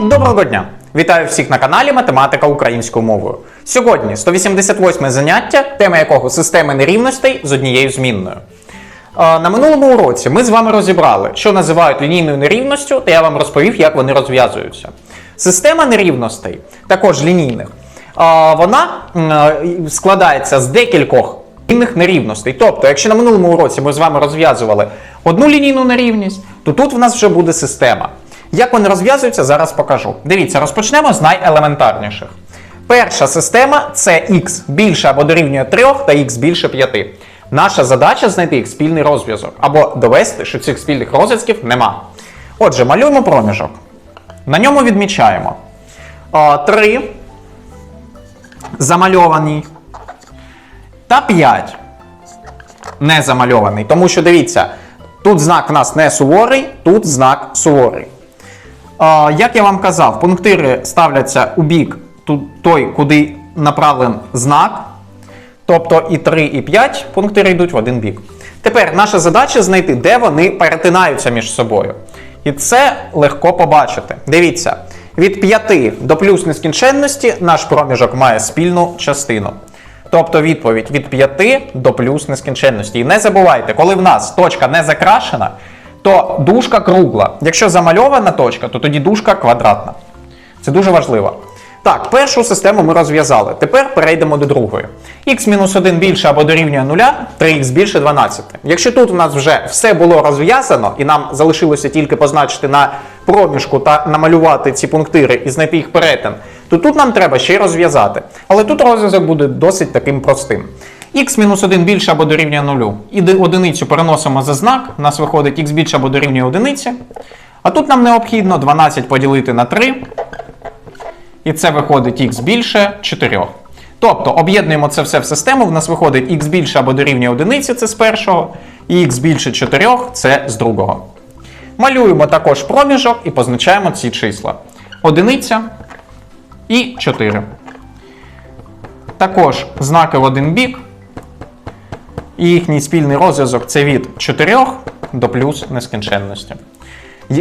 Доброго дня! Вітаю всіх на каналі Математика українською мовою. Сьогодні 188 заняття, тема якого системи нерівностей з однією змінною. На минулому уроці ми з вами розібрали, що називають лінійною нерівністю, та я вам розповів, як вони розв'язуються. Система нерівностей, також лінійних, вона складається з декількох лінійних нерівностей. Тобто, якщо на минулому уроці ми з вами розв'язували одну лінійну нерівність, то тут в нас вже буде система. Як вони розв'язуються, зараз покажу. Дивіться, розпочнемо з найелементарніших. Перша система це х більше або дорівнює 3 та х більше 5. Наша задача знайти їх спільний розв'язок або довести, що цих спільних розв'язків нема. Отже, малюємо проміжок. На ньому відмічаємо 3 замальований та 5 не замальований. Тому що дивіться, тут знак в нас не суворий, тут знак суворий. Як я вам казав, пунктири ставляться у бік той, куди направлен знак. Тобто і 3, і 5 пунктири йдуть в один бік. Тепер наша задача знайти, де вони перетинаються між собою. І це легко побачити. Дивіться, від 5 до плюс нескінченності наш проміжок має спільну частину. Тобто відповідь від 5 до плюс нескінченності. І не забувайте, коли в нас точка не закрашена, то дужка кругла. Якщо замальована точка, то тоді дужка квадратна. Це дуже важливо. Так, першу систему ми розв'язали. Тепер перейдемо до другої. х-1 більше або дорівнює 0, 3х більше 12. Якщо тут у нас вже все було розв'язано, і нам залишилося тільки позначити на проміжку та намалювати ці пунктири і знайти їх перетин, то тут нам треба ще й розв'язати. Але тут розв'язок буде досить таким простим. х-1 більше або дорівнює 0. І одиницю переносимо за знак, у нас виходить х більше або дорівнює одиниці. А тут нам необхідно 12 поділити на 3. І це виходить х більше 4. Тобто об'єднуємо це все в систему, в нас виходить х більше або дорівнює одиниці, це з першого, і х більше 4 це з другого. Малюємо також проміжок і позначаємо ці числа. Одиниця і 4. Також знаки в один бік. І їхній спільний розв'язок це від 4 до плюс нескінченності.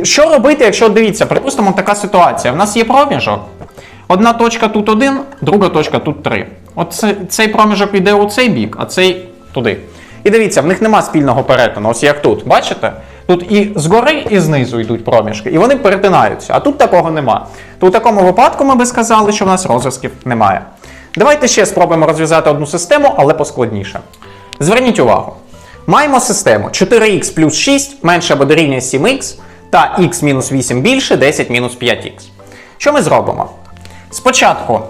Що робити, якщо дивіться, припустимо, така ситуація. В нас є проміжок. Одна точка тут 1, друга точка тут 3. От цей проміжок йде у цей бік, а цей туди. І дивіться, в них нема спільного перетину, ось як тут. Бачите? Тут і згори, і знизу йдуть проміжки, і вони перетинаються. А тут такого нема. То у такому випадку ми би сказали, що в нас розв'язків немає. Давайте ще спробуємо розв'язати одну систему, але поскладніше. Зверніть увагу. Маємо систему 4х плюс 6 менше або дорівнює 7х та х мінус 8 більше 10 мінус 5х. Що ми зробимо? Спочатку, е,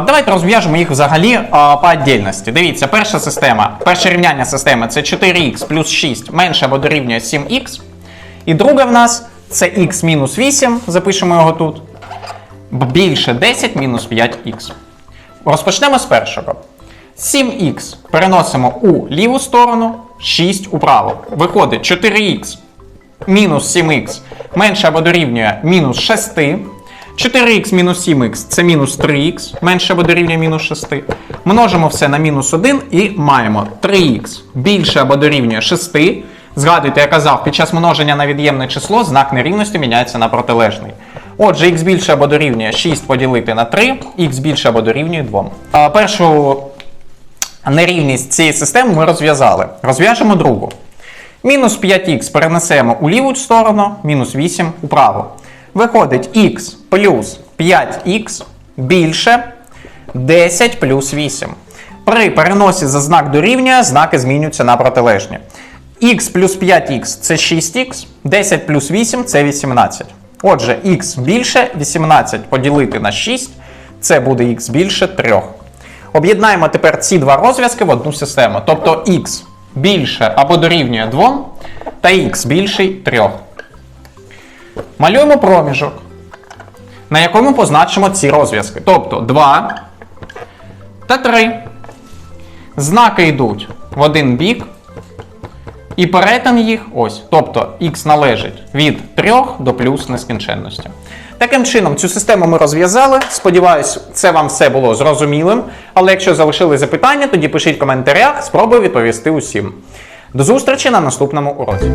давайте розв'яжемо їх взагалі е, по віддільності. Дивіться, перша система, перше рівняння системи це 4х плюс 6 менше або дорівнює 7х. І друге в нас це х мінус 8, запишемо його тут, більше 10 мінус 5х. Розпочнемо з першого. 7х переносимо у ліву сторону, 6 управо. Виходить 4х мінус 7х менше або дорівнює мінус 6. 4х мінус 7х це мінус 3х, менше або дорівнює мінус 6. Множимо все на мінус 1 і маємо 3х більше або дорівнює 6. Згадуйте, я казав, під час множення на від'ємне число знак нерівності міняється на протилежний. Отже, х більше або дорівнює 6 поділити на 3, х більше або дорівнює 2. А, першу нерівність цієї системи ми розв'язали. Розв'яжемо другу. Мінус 5х перенесемо у ліву сторону, мінус 8 управо. Виходить х плюс 5х більше 10 плюс 8. При переносі за знак дорівнює, знаки змінюються на протилежні. х плюс 5х це 6х, 10 плюс 8 це 18. Отже, х більше 18 поділити на 6, це буде х більше 3. Об'єднаємо тепер ці два розв'язки в одну систему. Тобто х більше або дорівнює 2 та х більший 3. Малюємо проміжок, на якому позначимо ці розв'язки. Тобто 2 та 3. Знаки йдуть в один бік. І перетин їх ось. Тобто x належить від 3 до плюс нескінченності. Таким чином, цю систему ми розв'язали. Сподіваюсь, це вам все було зрозумілим. Але якщо залишили запитання, тоді пишіть в коментарях, спробую відповісти усім. До зустрічі на наступному уроці.